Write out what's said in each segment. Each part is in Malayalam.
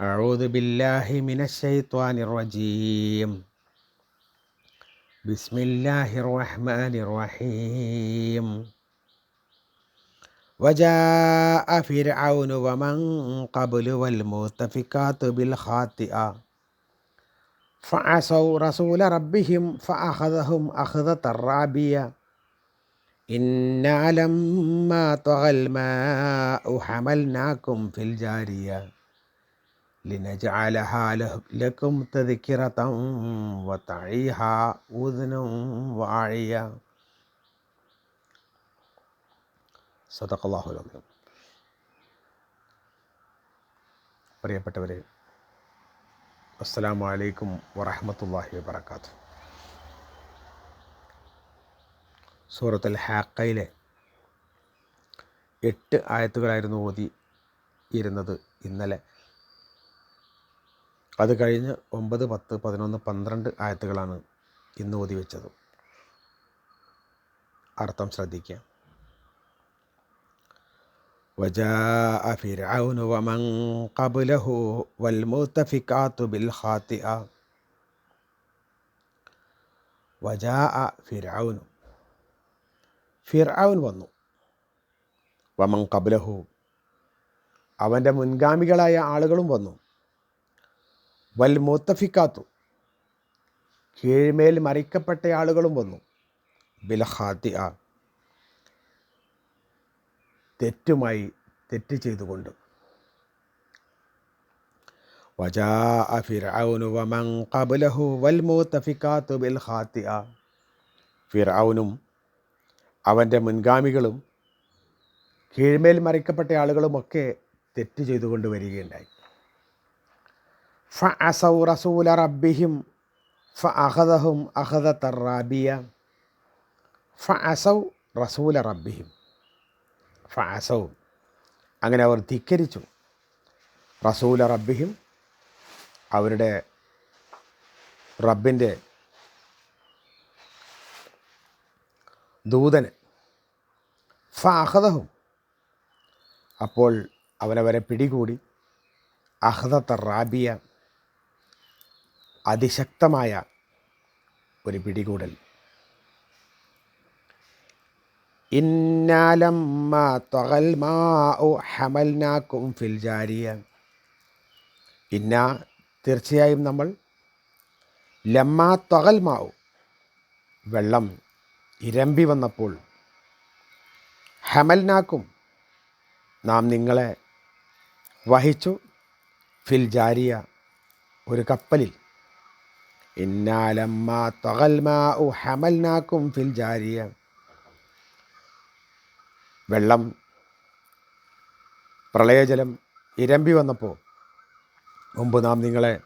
أعوذ بالله من الشيطان الرجيم. بسم الله الرحمن الرحيم. وجاء فرعون ومن قبل والمؤتفكات بالخاطئة. فعصوا رسول ربهم فأخذهم أخذة رابية. إنا لما طغى الماء حملناكم في الجارية. لنجعلها له- لكم تذكرة وتعيها أذن واعية صدق الله العظيم പ്രിയപ്പെട്ടവരെ അസ്സലാമു അലൈക്കും വറഹ്മത്തുള്ളാഹി വബറകാതുഹു സൂറത്തുൽ ഹാക്കയിലെ എട്ട് ആയത്തുകളായിരുന്നു ഓതി ഇരുന്നത് ഇന്നലെ അത് കഴിഞ്ഞ് ഒമ്പത് പത്ത് പതിനൊന്ന് പന്ത്രണ്ട് ആയത്തുകളാണ് ഇന്ന് ഓതി വെച്ചത് അർത്ഥം ശ്രദ്ധിക്കുക وجاء فرعون ومن قبله والمؤتفكات بالخاطئة وجاء فرعون ഫിർഔൻ വന്നു വമൻ കബലഹു അവൻ്റെ മുൻഗാമികളായ ആളുകളും വന്നു വൽ മുത്തഫിക്കാത്തു കീഴ്മേൽ മറിക്കപ്പെട്ട ആളുകളും വന്നു. ബിലഹാത്തി ആ തെറ്റുമായി തെറ്റ് ചെയ്തുകൊണ്ട്. വജാ ഫിർഔനു വമൻ ഖബലഹു വൽ മൂത്തഫിക്കാത്തു ബിൽഹാത്തി ആ ഫിർഔനും അവന്റെ മുൻഗാമികളും കീഴ്മേൽ മറിക്കപ്പെട്ട ആളുകളുമൊക്കെ തെറ്റ് ചെയ്തുകൊണ്ട് വരികയുണ്ടായി. ഫ റസൂല റബ്ബിഹിം ഫ അഹദഹും അഹദ തറാബിയ ഫ റസൂല റബ്ബിഹിം ഫ അങ്ങനെ അവർ ധിക്കരിച്ചു. റസൂല റബ്ബിഹിം അവരുടെ റബ്ബിന്റെ ദൂതന്. ഫ അഹദഹും അപ്പോൾ അവനവരെ പിടികൂടി. അഹദത്ത റാബിയ. അതിശക്തമായ ഒരു പിടികൂടൽ. ഇന്നാലമ്മ ത്വകൽ ഒ ഹമൽനാക്കും ഫിൽ ജാരിയ. ഇന്ന തീർച്ചയായും നമ്മൾ ലമ്മ തൊകൽ മാവു വെള്ളം ഇരമ്പി വന്നപ്പോൾ ഹമൽനാക്കും നാം നിങ്ങളെ വഹിച്ചു ഫിൽ ജാരിയ ഒരു കപ്പലിൽ. ഹമൽനാക്കും ഫിൽ ജാരിയ. വെള്ളം പ്രളയജലം ഇരമ്പി വന്നപ്പോൾ മുമ്പ് നാം നിങ്ങളെ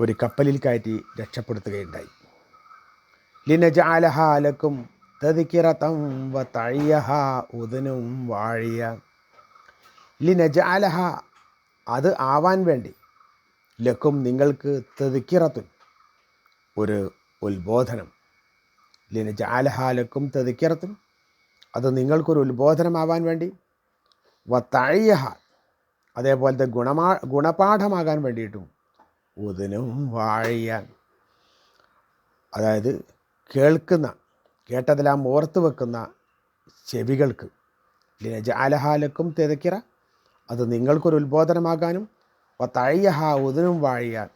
ഒരു കപ്പലിൽ കയറ്റി രക്ഷപ്പെടുത്തുകയുണ്ടായി. ലിനജാലഹാലക്കും തതിക്കിറത്തം വ തഴിയഹ ഉദനും വാഴിയ. ലിനജാലഹ അത് ആവാൻ വേണ്ടി ലക്കും നിങ്ങൾക്ക് തെതിക്കിറത്തും ഒരു ഉത്ബോധനം. ലിന ജാലഹാലക്കും തെതിക്കിറത്തും അത് നിങ്ങൾക്കൊരു ഉത്ബോധനമാവാൻ വേണ്ടി. വ തഴിയഹ അതേപോലത്തെ ഗുണമാ ഗുണപാഠമാകാൻ വേണ്ടിയിട്ടും ഉദനും വാഴിയാൻ അതായത് കേൾക്കുന്ന കേട്ടതെല്ലാം ഓർത്ത് വെക്കുന്ന ചെവികൾക്ക്. ജാലഹാലക്കും തെതക്കിറ അത് നിങ്ങൾക്കൊരു ഉത്ബോധനമാകാനും തഴയഹ ഉദനും വാഴിയാൻ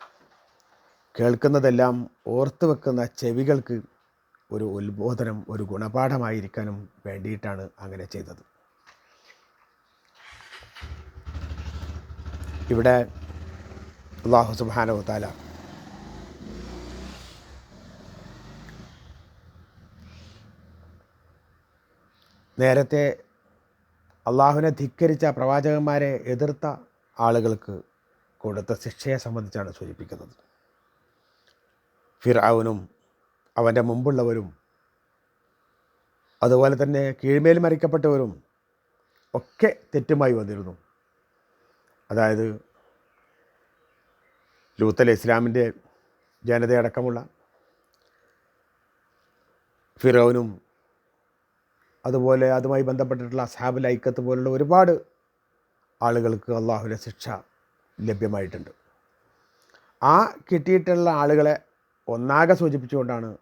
കേൾക്കുന്നതെല്ലാം ഓർത്ത് വെക്കുന്ന ചെവികൾക്ക് ഒരു ഉത്ബോധനം ഒരു ഗുണപാഠമായിരിക്കാനും വേണ്ടിയിട്ടാണ് അങ്ങനെ ചെയ്തത്. ഇവിടെ അള്ളാഹു സുബാനു നേരത്തെ അള്ളാഹുവിനെ ധിക്കരിച്ച പ്രവാചകന്മാരെ എതിർത്ത ആളുകൾക്ക് കൊടുത്ത ശിക്ഷയെ സംബന്ധിച്ചാണ് സൂചിപ്പിക്കുന്നത്. ഫിർഔനും അവന്റെ മുമ്പുള്ളവരും അതുപോലെ തന്നെ കീഴ്മേൽ മരിക്കപ്പെട്ടവരും ഒക്കെ തെറ്റുമായി വന്നിരുന്നു. അതായത് ലൂത്തൽ ഇസ്ലാമിന്റെ ജനതയടക്കമുള്ള ഫിറോനും അതുപോലെ അതുമായി ബന്ധപ്പെട്ടിട്ടുള്ള അസാബുൽ ഐക്കത്ത് പോലുള്ള ഒരുപാട് ആളുകൾക്ക് അള്ളാഹുവിന്റെ ശിക്ഷ ലഭ്യമായിട്ടുണ്ട്. ആ കിട്ടിയിട്ടുള്ള ആളുകളെ ഒന്നാകെ സൂചിപ്പിച്ചുകൊണ്ടാണ്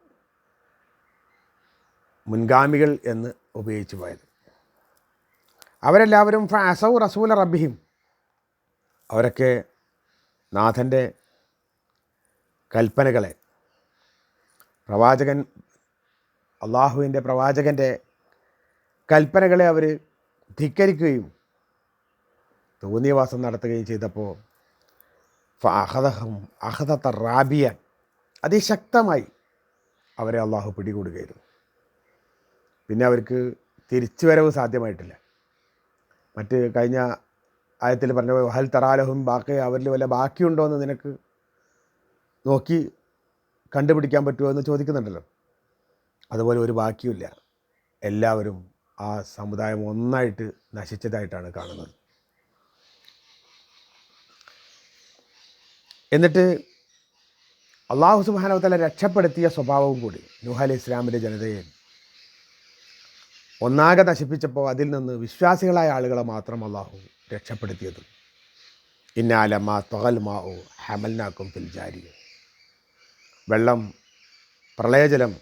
മുൻഗാമികൾ എന്ന് ഉപയോഗിച്ചു പോയത്. അവരെല്ലാവരും ഫസൗ റസൂല റബ്ബിഹിം. അവരൊക്കെ നാഥന്റെ കൽപ്പനകളെ. പ്രവാചകൻ അള്ളാഹുവിന്റെ പ്രവാചകന്റെ കൽപ്പനകളെ അവർ ധിക്കരിക്കുകയും തോന്നിയവാസം നടത്തുകയും ചെയ്തപ്പോൾ അഹദഹം അഹദത്ത റാബിയൻ. അതിശക്തമായി അവരെ അള്ളാഹു പിടികൂടുകയായിരുന്നു. പിന്നെ അവർക്ക് തിരിച്ചു വരവ് സാധ്യമായിട്ടില്ല. മറ്റ് കഴിഞ്ഞ ആയത്തിൽ പറഞ്ഞ ഹൽ തറാലഹും ബാക്കി അവരിൽ വല്ല ബാക്കിയുണ്ടോ എന്ന് നിനക്ക് നോക്കി കണ്ടുപിടിക്കാൻ പറ്റുമോ എന്ന് ചോദിക്കുന്നുണ്ടല്ലോ. അതുപോലെ ഒരു ബാക്കിയുമില്ല. എല്ലാവരും ആ സമുദായം ഒന്നായിട്ട് നശിച്ചതായിട്ടാണ് കാണുന്നത്. എന്നിട്ട് അള്ളാഹു സുബാനവത്തല രക്ഷപ്പെടുത്തിയ സ്വഭാവവും കൂടി. നൂഹ് അലി ഇസ്ലാമിന്റെ ജനതയെ ഒന്നാകെ നശിപ്പിച്ചപ്പോൾ അതിൽ നിന്ന് വിശ്വാസികളായ ആളുകളെ മാത്രം അള്ളാഹു രക്ഷപ്പെടുത്തിയത്. ഇന്നാലമ്മ മാ ഓ ഹമൽനാക്കും പിൽജാരി വെള്ളം പ്രളയജലം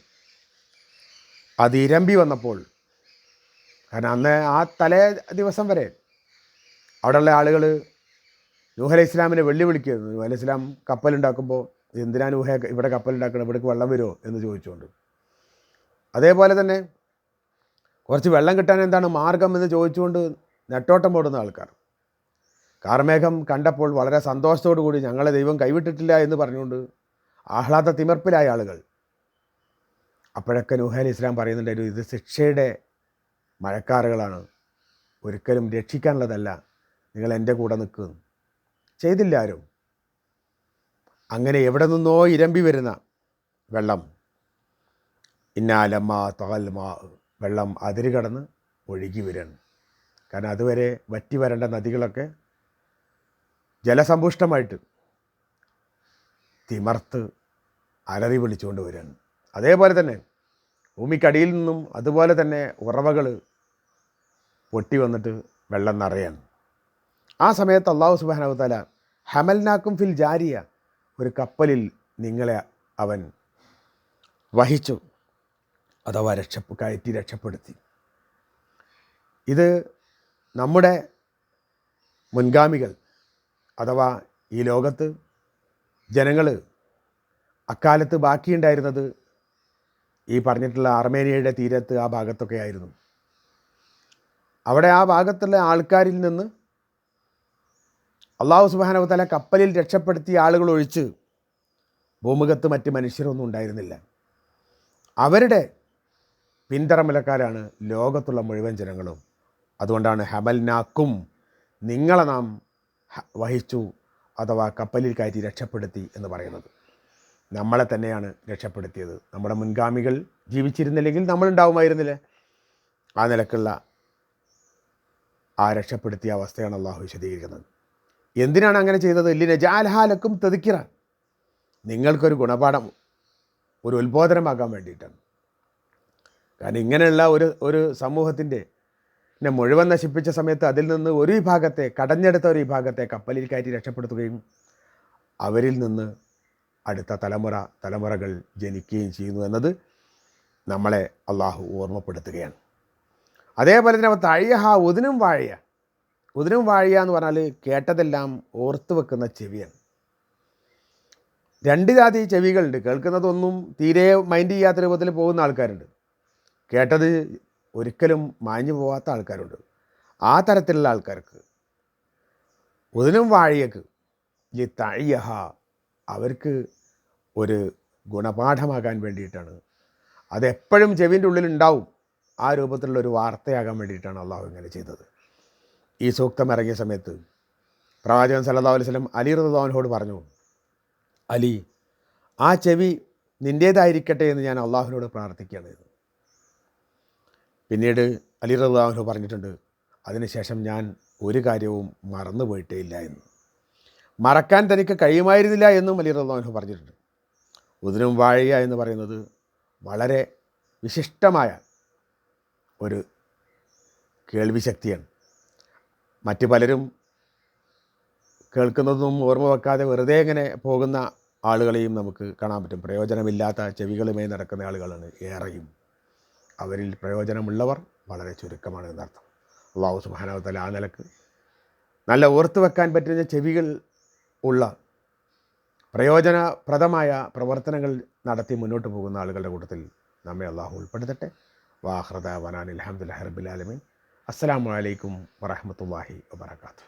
അത് ഇരമ്പി വന്നപ്പോൾ കാരണം അന്ന് ആ തലേ ദിവസം വരെ അവിടെയുള്ള ആളുകൾ നൂഹ് അലൈഹി ഇസ്ലാമിനെ വെള്ളി വിളിക്കുന്നു നൂഹ് അലൈഹി ഇസ്ലാം കപ്പലുണ്ടാക്കുമ്പോൾ എന്തിനാ ഊഹ ഇവിടെ കപ്പലുണ്ടാക്കണം ഇവിടേക്ക് വെള്ളം വരുമോ? എന്ന് ചോദിച്ചുകൊണ്ട്. അതേപോലെ തന്നെ കുറച്ച് വെള്ളം കിട്ടാൻ എന്താണ് മാർഗം എന്ന് ചോദിച്ചുകൊണ്ട് നെട്ടോട്ടം ഓടുന്ന ആൾക്കാർ. കാർമേഘം കണ്ടപ്പോൾ വളരെ സന്തോഷത്തോടു കൂടി ഞങ്ങളെ ദൈവം കൈവിട്ടിട്ടില്ല എന്ന് പറഞ്ഞുകൊണ്ട് ആഹ്ലാദ തിമർപ്പിലായ ആളുകൾ. അപ്പോഴൊക്കെ നൂഹ അലി ഇസ്ലാം പറയുന്നുണ്ടായിരുന്നു ഇത് ശിക്ഷയുടെ മഴക്കാറുകളാണ്. ഒരിക്കലും രക്ഷിക്കാനുള്ളതല്ല. നിങ്ങൾ എന്റെ കൂടെ നിൽക്കുന്നു ചെയ്തില്ല ആരും. അങ്ങനെ എവിടെ നിന്നോ ഇരമ്പി വരുന്ന വെള്ളം. ഇന്നാലമ്മ തകൽമ വെള്ളം അതിര് കടന്ന് ഒഴുകി വരണം. കാരണം അതുവരെ വറ്റി വരേണ്ട നദികളൊക്കെ ജലസമ്പുഷ്ടമായിട്ട് തിമർത്ത് അലറി വിളിച്ചുകൊണ്ട് വരികയാണ് അതേപോലെ തന്നെ ഭൂമിക്കടിയിൽ നിന്നും അതുപോലെ തന്നെ ഉറവകൾ പൊട്ടി വന്നിട്ട് വെള്ളം നിറയാണ്. ആ സമയത്ത് അള്ളാഹു സുബാനവത്താല ഹമൽനാക്കും ഫിൽ ജാരിയ ഒരു കപ്പലിൽ നിങ്ങളെ അവൻ വഹിച്ചു. അഥവാ രക്ഷ കയറ്റി രക്ഷപ്പെടുത്തി. ഇത് നമ്മുടെ മുൻഗാമികൾ അഥവാ ഈ ലോകത്ത് ജനങ്ങൾ അക്കാലത്ത് ബാക്കിയുണ്ടായിരുന്നത് ഈ പറഞ്ഞിട്ടുള്ള അർമേനിയയുടെ തീരത്ത് ആ ഭാഗത്തൊക്കെ ആയിരുന്നു അവിടെ ആ ഭാഗത്തുള്ള ആൾക്കാരിൽ നിന്ന് അള്ളാഹു സുബാനവത്തല കപ്പലിൽ രക്ഷപ്പെടുത്തിയ ആളുകൾ ഒഴിച്ച് ഭൂമുഖത്ത് മറ്റ് മനുഷ്യരൊന്നും ഉണ്ടായിരുന്നില്ല. അവരുടെ പിന്തറമലക്കാരാണ് ലോകത്തുള്ള മുഴുവൻ ജനങ്ങളും. അതുകൊണ്ടാണ് ഹബൽനാക്കും നിങ്ങളെ നാം വഹിച്ചു അഥവാ കപ്പലിൽ കയറ്റി രക്ഷപ്പെടുത്തി എന്ന് പറയുന്നത്. നമ്മളെ തന്നെയാണ് രക്ഷപ്പെടുത്തിയത്. നമ്മുടെ മുൻഗാമികൾ ജീവിച്ചിരുന്നില്ലെങ്കിൽ നമ്മളുണ്ടാവുമായിരുന്നില്ലേ ആ നിലക്കുള്ള ആ രക്ഷപ്പെടുത്തിയ അവസ്ഥയാണ് അള്ളാഹു വിശദീകരിക്കുന്നത്. എന്തിനാണ് അങ്ങനെ ചെയ്തത്? ഇല്ലിനെ ജാൽഹാലക്കും തെതിക്കിറാൻ നിങ്ങൾക്കൊരു ഗുണപാഠം ഒരു ഉത്ബോധനമാക്കാൻ വേണ്ടിയിട്ടാണ്. കാരണം ഇങ്ങനെയുള്ള ഒരു ഒരു സമൂഹത്തിന്റെ പിന്നെ മുഴുവൻ നശിപ്പിച്ച സമയത്ത് അതിൽ നിന്ന് ഒരു വിഭാഗത്തെ കടഞ്ഞെടുത്ത ഒരു വിഭാഗത്തെ കപ്പലിൽ കയറ്റി രക്ഷപ്പെടുത്തുകയും അവരിൽ നിന്ന് അടുത്ത തലമുറ തലമുറകൾ ജനിക്കുകയും ചെയ്യുന്നു എന്നത് നമ്മളെ അള്ളാഹു ഓർമ്മപ്പെടുത്തുകയാണ്. അതേപോലെ തന്നെ അവ തഴയഹ ഒതിനും വാഴയ. ഉതിനും വാഴിയ എന്ന് പറഞ്ഞാൽ കേട്ടതെല്ലാം ഓർത്തു വെക്കുന്ന ചെവിയാണ്. രണ്ട് ജാതി ചെവികളുണ്ട്. കേൾക്കുന്നതൊന്നും തീരെ മൈൻഡ് ചെയ്യാത്ത രൂപത്തിൽ പോകുന്ന ആൾക്കാരുണ്ട്. കേട്ടത് ഒരിക്കലും മാഞ്ഞു പോവാത്ത ആൾക്കാരുണ്ട്. ആ തരത്തിലുള്ള ആൾക്കാർക്ക് ഉതിനും വാഴിയക്ക് ഈ തഴിയഹ അവർക്ക് ഒരു ഗുണപാഠമാകാൻ വേണ്ടിയിട്ടാണ്. അതെപ്പോഴും ചെവിന്റെ ഉള്ളിൽ ഉണ്ടാവും ആ രൂപത്തിലുള്ള ഒരു വാർത്തയാകാൻ വേണ്ടിയിട്ടാണ് അള്ളാഹു ഇങ്ങനെ ചെയ്തത്. ഈ സൂക്തം ഇറങ്ങിയ സമയത്ത് പ്രവാചകൻ സല്ലാ അലൈഹി സ്വലം അലി റദാനോട് പറഞ്ഞു അലി ആ ചെവി നിന്റേതായിരിക്കട്ടെ എന്ന് ഞാൻ അള്ളാഹുവിനോട് പ്രാർത്ഥിക്കുകയാണ്. പിന്നീട് അലി റദാനു പറഞ്ഞിട്ടുണ്ട് അതിനുശേഷം ഞാൻ ഒരു കാര്യവും മറന്നു പോയിട്ടേ ഇല്ല എന്ന്. മറക്കാൻ തനിക്ക് കഴിയുമായിരുന്നില്ല എന്നും അലി റദാനു പറഞ്ഞിട്ടുണ്ട്. ഉതിരും വാഴയ എന്ന് പറയുന്നത് വളരെ വിശിഷ്ടമായ ഒരു കേൾവി ശക്തിയാണ് മറ്റു പലരും കേൾക്കുന്നതും ഓർമ്മ വെക്കാതെ വെറുതെ ഇങ്ങനെ പോകുന്ന ആളുകളെയും നമുക്ക് കാണാൻ പറ്റും. പ്രയോജനമില്ലാത്ത ചെവികളുമായി നടക്കുന്ന ആളുകളാണ് ഏറെയും. അവരിൽ പ്രയോജനമുള്ളവർ വളരെ ചുരുക്കമാണ് എന്നർത്ഥം. അള്ളാഹു സുബാനവത്തല ആ നിലയ്ക്ക് നല്ല ഓർത്തു വെക്കാൻ പറ്റുന്ന ചെവികൾ ഉള്ള പ്രയോജനപ്രദമായ പ്രവർത്തനങ്ങൾ നടത്തി മുന്നോട്ട് പോകുന്ന ആളുകളുടെ കൂട്ടത്തിൽ നമ്മെ അള്ളാഹു ഉൾപ്പെടുത്തട്ടെ. വാഹൃദ വനാൻ അലഹമുല്ല റബ്ബിലാലമീൻ അസ്സാം വലൈക്കും വറഹമത്തല്ലാഹി വാത്തു